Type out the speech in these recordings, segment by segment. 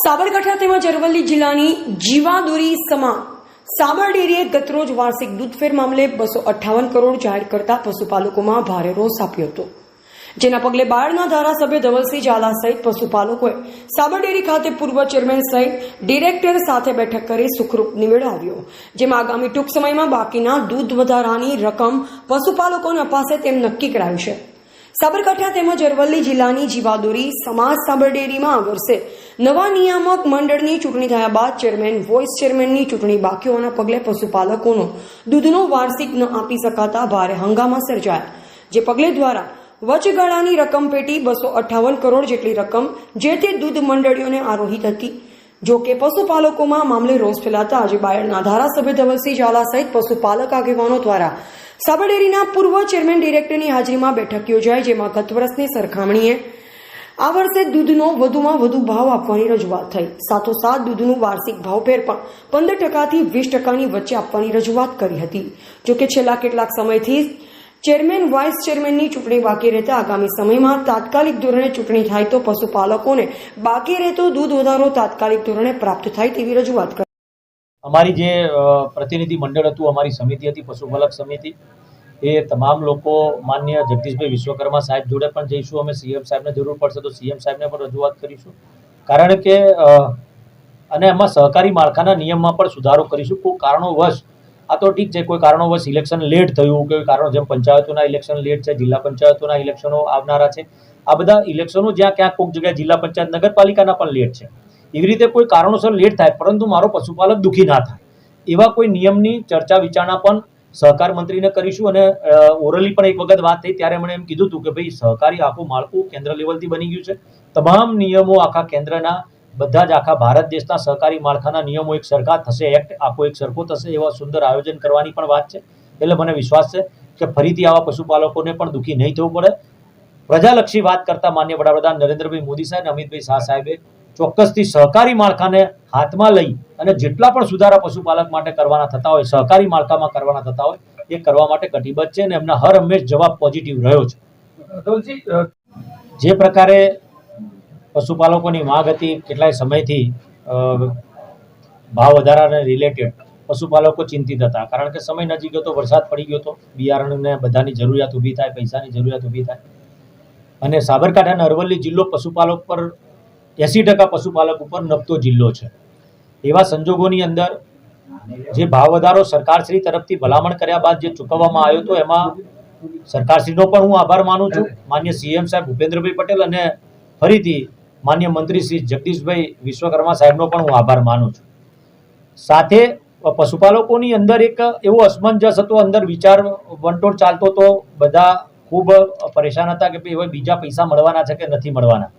સાબરકાંઠા તેમજ અરવલ્લી જિલ્લાની જીવાદોરી સમા સાબર ડેરીએ ગતરોજ વાર્ષિક દૂધફેર મામલે બસો અઠ્ઠાવન કરોડ જાહેર કરતા પશુપાલકોમાં ભારે રોષ આપ્યો હતો. જેના પગલે બાળના ધારાસભ્ય ધવલસિંહ ઝાલા સહિત પશુપાલકોએ સાબર ડેરી ખાતે પૂર્વ ચેરમેન સહિત ડિરેક્ટર સાથે બેઠક કરી સુખરૂપ નિવેડાવ્યો જેમાં આગામી ટૂંક સમયમાં બાકીના દૂધ વધારાની રકમ પશુપાલકોને અપાશે તેમ નક્કી કરાયું છે. સાબરકાંઠા તેમજ અરવલ્લી જિલ્લાની જીવાદોરી સમાજ સાબરડેરીમાં આ વર્ષે નવા નિયામક મંડળની ચૂંટણી થયા બાદ ચેરમેન, વોઇસ ચેરમેનની ચૂંટણી બાકી હોવાના પગલે પશુપાલકોનો દૂધનો વાર્ષિક ન આપી શકાતા ભારે હંગામા સર્જાયા. જે પગલે દ્વારા વચગાળાની રકમ પેટી બસો અઠાવન કરોડ જેટલી રકમ જે તે દૂધ મંડળીઓને આરોહિત હતી જો કે પશુપાલકોમાં મામલે રોષ ફેલાતા આજે બાયડના ધારાસભ્ય ધવલસિંહ ઝાલા સહિત પશુપાલક આગેવાનો દ્વારા સાબરડેરીના પૂર્વ ચેરમેન ડિરેક્ટરની હાજરીમાં બેઠક યોજાઈ જેમાં ગત વર્ષની સરખામણીએ આ વર્ષે દૂધનો વધુમાં વધુ ભાવ આપવાની રજૂઆત થઈ. સાથોસાથ દૂધનું વાર્ષિક ભાવફેર પણ પંદર ટકાથી વીસ ટકાની વચ્ચે આપવાની રજૂઆત કરી હતી. જોકે છેલ્લા કેટલાક સમયથી ચેરમેન, વાઇસ ચેરમેનની ચૂંટણી બાકી રહેતા આગામી સમયમાં તાત્કાલિક ધોરણે ચૂંટણી થાય તો પશુપાલકોને બાકી રહેતો દૂધ વધારો તાત્કાલિક ધોરણે પ્રાપ્ત થાય તેવી રજૂઆત કરી. અમારી જે પ્રતિનિધિ મંડળ હતું, અમારી સમિતિ હતી, પશુપાલક સમિતિ. એ તમામ લોકો માન્ય જગદીશભાઈ વિશ્વકર્મા સાહેબ જોડે પણ જઈશું. અમે સીએમ સાહેબને જરૂર પડશે તો સીએમ સાહેબને પણ રજૂઆત કરીશું. કારણ કે અને એમાં સહકારી માળખાના નિયમમાં પણ સુધારો કરીશું. કોઈ કારણોવશ આ તો ઠીક છે, કોઈ કારણોવશ ઇલેક્શન લેટ થયું, કોઈ કારણો જેમ પંચાયતોના ઇલેક્શન લેટ છે, જિલ્લા પંચાયતોના ઇલેક્શનો આવનારા છે, આ બધા ઇલેક્શનો જ્યાં ક્યાંક કોઈક જગ્યાએ જિલ્લા પંચાયત નગરપાલિકાના પણ લેટ છે. એવી રીતે કોઈ કારણોસર લેટ થાય, પરંતુ મારો પશુપાલક દુઃખી ના થાય. એવા કોઈ નિયમની ચર્ચા વિચારણા પણ સહકાર મંત્રીને કરીશું અને ઓરલી પણ એક વખત વાત થઈ, ત્યારે મને એમ કીધું હતું કે ભાઈ સહકારી આખું માળખું કેન્દ્ર લેવલથી બની ગયું છે. તમામ નિયમો આખા કેન્દ્રના બધા જ આખા ભારત દેશના સહકારી માળખાના નિયમો એક સરખા થશે એક્ટ આખો એક સરખો થશે એવા સુંદર આયોજન કરવાની પણ વાત છે. એટલે મને વિશ્વાસ છે કે ફરીથી આવા પશુપાલકોને પણ દુઃખી નહીં થવું પડે. પ્રજાલક્ષી વાત કરતા માન્ય વડાપ્રધાન નરેન્દ્રભાઈ મોદી સાહેબ અને અમિતભાઈ શાહ સાહેબે ચોક્કસથી સહકારી માળખાને હાથમાં લઈ અને જેટલા પણ સુધારા પશુપાલક માટે કરવાના થતા હોય સહકારી માળખામાં કરવાના થતા હોય એ કરવા માટે કટિબદ્ધ છે અને એમના હર હંમેશ જવાબ પોઝિટિવ રહ્યો છે. જે પ્રકારે પશુપાલકોની માંગ હતી કેટલાય સમયથી ભાવ વધારાને રિલેટેડ પશુપાલકો ચિંતિત હતા. કારણ કે સમય નજીક હતો વરસાદ પડી ગયો હતો. બિયારણને બધાની જરૂરિયાત ઊભી થાય, પૈસાની જરૂરિયાત ઊભી થાય. અને સાબરકાંઠા અને અરવલ્લી જિલ્લો પશુપાલક પર એંસી ટકા પશુપાલક ઉપર નભતો જિલ્લો છે. એવા સંજોગોની અંદર જે ભાવ વધારો સરકારશ્રી તરફથી ભલામણ કર્યા બાદ જે ચૂકવવામાં આવ્યો હતો, એમાં સરકારશ્રીનો પણ હું આભાર માનું છું. માન્ય સીએમ સાહેબ ભૂપેન્દ્રભાઈ પટેલ અને ફરીથી માન્ય મંત્રી શ્રી જગદીશભાઈ વિશ્વકર્મા સાહેબનો પણ હું આભાર માનું છું. સાથે પશુપાલકોની અંદર એક એવો અસમંજસ હતો, અંદર વિચાર વંટોળ ચાલતો તો બધા ખૂબ પરેશાન હતા કે ભાઈ, હવે બીજા પૈસા મળવાના છે કે નથી મળવાના.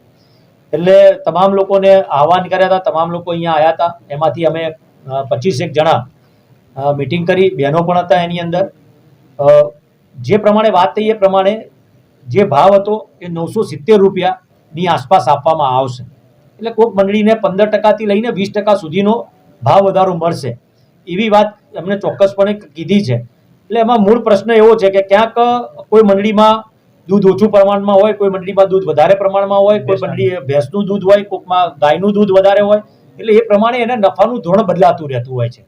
એટલે તમામ લોકોને આહવાન કર્યા હતા, તમામ લોકો અહીંયા આવ્યા હતા. એમાંથી અમે પચીસેક જણા મિટિંગ કરી, બહેનો પણ હતા એની અંદર. જે પ્રમાણે વાત થઈ એ પ્રમાણે જે ભાવ હતો એ નવસો સિત્તેર રૂપિયાની આસપાસ આપવામાં આવશે. એટલે કોક મંડળીને પંદર ટકાથી લઈને વીસ ટકા સુધીનો ભાવ વધારો મળશે. એવી વાત એમને ચોક્કસપણે કીધી છે. એટલે એમાં મૂળ પ્રશ્ન એવો છે કે ક્યાંક કોઈ મંડળીમાં દૂધ ઓછું પ્રમાણમાં હોય કોઈ મંડળીમાં દૂધ વધારે પ્રમાણમાં હોય કોઈ મંડળી ભેંસનું દૂધ હોય કોઈકમાં ગાયનું દૂધ વધારે હોય એટલે એ પ્રમાણે એને નફાનું ધોરણ બદલાતું રહેતું હોય છે.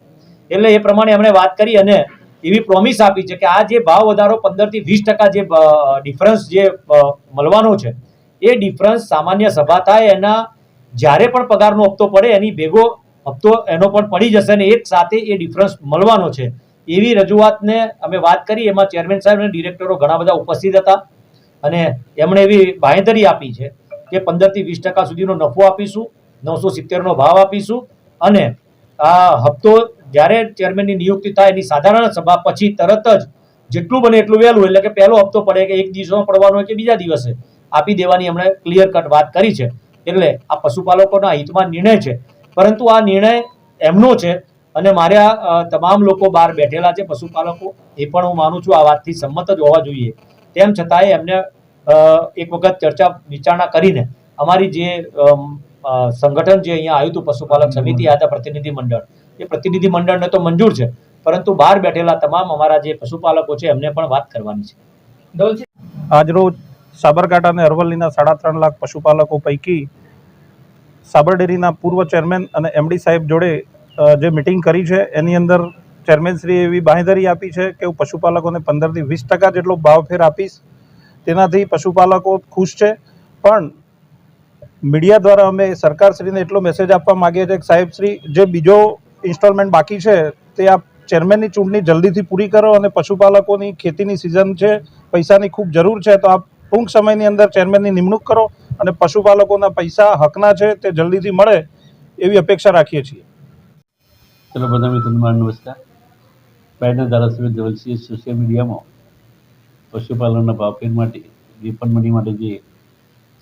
એટલે એ પ્રમાણે એમણે વાત કરી અને એવી પ્રોમિસ આપી છે કે આ જે ભાવ વધારો પંદરથી વીસ ટકા જે ડિફરન્સ જે મળવાનો છે એ ડિફરન્સ સામાન્ય સભા થાય, એના જ્યારે પણ પગારનો હપ્તો પડે, એની ભેગો હપ્તો એનો પણ પડી જશે ને એક સાથે એ ડિફરન્સ મળવાનો છે. એવી રજૂઆતને અમે વાત કરી, એમાં ચેરમેન સાહેબ અને ડિરેક્ટરો ઘણા બધા ઉપસ્થિત હતા અને એમણે એવી બાંહેધરી આપી છે કે પંદરથી વીસ ટકા સુધીનો નફો આપીશું, નવસો સિત્તેરનો ભાવ આપીશું અને આ હપ્તો જ્યારે ચેરમેનની નિયુક્તિ થાય, એની સાધારણ સભા પછી તરત જ જેટલું બને એટલું વહેલું, એટલે કે પહેલો હપ્તો પડે કે એક દિવસમાં પડવાનો હોય કે બીજા દિવસે આપી દેવાની એમણે ક્લિયર કટ વાત કરી છે. એટલે આ પશુપાલકોના હિતમાં નિર્ણય છે. પરંતુ આ નિર્ણય એમનો છે અને મારે આ તમામ લોકો બહાર બેઠેલા છે પશુપાલકો એ પણ હું માનું છું આ વાતથી સંમત જ હોવા જોઈએ. તેમ છતાંય એમને એક વખત ચર્ચા વિચારણા કરીને અમારી જે સંગઠન જે અહીંયા આવ્યું હતું પશુપાલક સમિતિ આ હતા પ્રતિનિધિ મંડળ એ પ્રતિનિધિ મંડળને તો મંજૂર છે પરંતુ બહાર બેઠેલા તમામ અમારા જે પશુપાલકો છે એમને પણ વાત કરવાની છે. આજરોજ સાબરકાંઠા અને અરવલ્લીના સાડા ત્રણ લાખ પશુપાલકો પૈકી સાબર ડેરીના પૂર્વ ચેરમેન અને એમડી સાહેબ જોડે જે મિટિંગ કરી છે, એની અંદર ચેરમેનશ્રીએ એવી બાંહેધરી આપી છે કે હું પશુપાલકોને પંદરથી વીસ ટકા જેટલો ભાવફેર આપીશ. તેનાથી પશુપાલકો ખુશ છે. પણ મીડિયા દ્વારા અમે સરકારશ્રીને એટલો મેસેજ આપવા માગીએ છીએ કે સાહેબશ્રી જે બીજો ઇન્સ્ટોલમેન્ટ બાકી છે, તે આપ ચેરમેનની ચૂંટણી જલ્દીથી પૂરી કરો અને પશુપાલકોની ખેતીની સિઝન છે, પૈસાની ખૂબ જરૂર છે, તો આપ ટૂંક સમયની અંદર ચેરમેનની નિમણૂક કરો અને પશુપાલકોના પૈસા હકના છે તે જલ્દીથી મળે એવી અપેક્ષા રાખીએ છીએ. ચલો બધા મિત્રોને મારો નમસ્કાર. પહેલાં ધારાસભ્ય ધવલસિંહે સોશિયલ મીડિયામાં પશુપાલનના ભાવફેર માટે રિફંડ મની માટે જે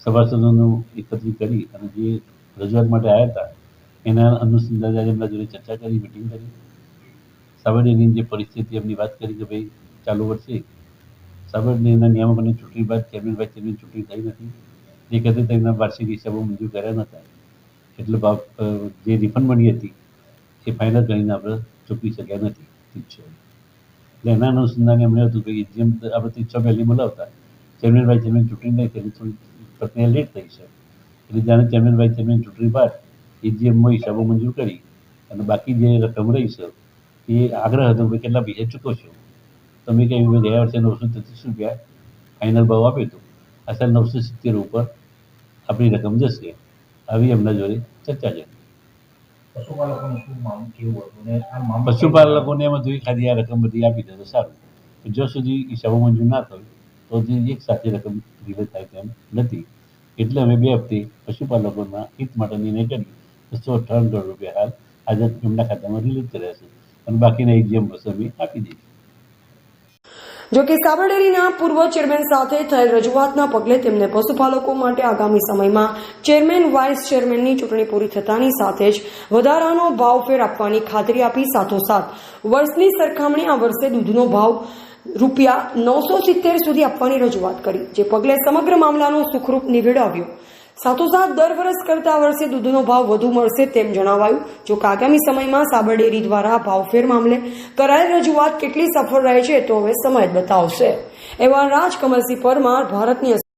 સભાસદોનું એકત્રિત કરી અને જે રજૂઆત માટે આવ્યા હતા, એના અનુસંધાને આજે એમના જોડે ચર્ચા કરી મિટિંગ કરી. સામાન્ય જે પરિસ્થિતિ એમની વાત કરી કે ભાઈ ચાલુ વર્ષે સાબરડેરીના નિયામકોની ચૂંટણી બાદ ચેરમેન ભાઈ ચેરમેન ચૂંટણી થઈ નથી. જે કદાચ તેમના વાર્ષિક હિસાબો મંજૂર કર્યા નહોતા એટલે ભાવ જે રિફંડ મળી હતી, એ ફાઇનલ કરીને આપણે ચૂકવી શક્યા નથી. ઠીક છે. એટલે એના અનુસંધાને એમણે હતું કે જેમ આપણે ત્રીસો પહેલી બોલાવતા, ચેરમેનભાઈ ચેરમેન ચૂંટણી નહીં તેની થોડી પ્રક્રિયા લેટ થઈ છે. એટલે જાણે ચેરમેનભાઈ ચેરમેન ચૂંટણી બાદ એજીએમમાં હિસાબો મંજૂર કરી અને બાકી જે રકમ રહી છે, એ આગ્રહ હતો કે કેટલા પૈસા ચૂકો છો તમે કહ્યું કે ગયા વર્ષે નવસો તેત્રીસ રૂપિયા ફાઇનલ ભાવ આપ્યો હતો. આ નવસો સિત્તેર ઉપર આપણી રકમ જશે. આવી એમના જોડે ચર્ચા છે. પશુપાલકોનું એમાં જોઈ ખાલી આ રકમ બધી આપી દે તો સારું. જો સુધી હિસાબો મંજૂર ના થાય તો જે એક સાથે રકમ રિલીઝ થાય તેમ નથી. એટલે અમે બે હપ્તે પશુપાલકોના હિત માટે નિર્ણય કરી બસો અઠાવન કરોડ રૂપિયા હાલ આજે એમના ખાતામાં રિલીઝ કર્યા છે. અને બાકીના એક જેમ બસ અમે આપી દઈશું જો કે સાબરડેરીના પૂર્વ ચેરમેન સાથે થયેલ રજૂઆતના પગલે તેમને પશુપાલકો માટે આગામી સમયમાં ચેરમેન, વાઇસ ચેરમેનની ચૂંટણી પૂરી થતાની સાથે જ વધારાનો ભાવફેર આપવાની ખાતરી આપી સાથોસાથ વર્ષની સરખામણી આ વર્ષે દૂધનો ભાવ રૂપિયા નવસો સિત્તેર સુધી આપવાની રજૂઆત કરી, જે પગલે સમગ્ર મામલાનો સુખરૂપ નિવેડો આવ્યો. સાથોસાથ દર વર્ષ કરતા વર્ષે દૂધનો ભાવ વધુ મળશે તેમ જણાવાયું, જો કે આગામી સમયમાં સાબર ડેરી દ્વારા ભાવફેર મામલે કરાયેલ રજૂઆત કેટલી સફળ રહે છે, તો હવે સમય બતાવશે. એવા રાજ કમલસિંહ પરમાર, ભારતની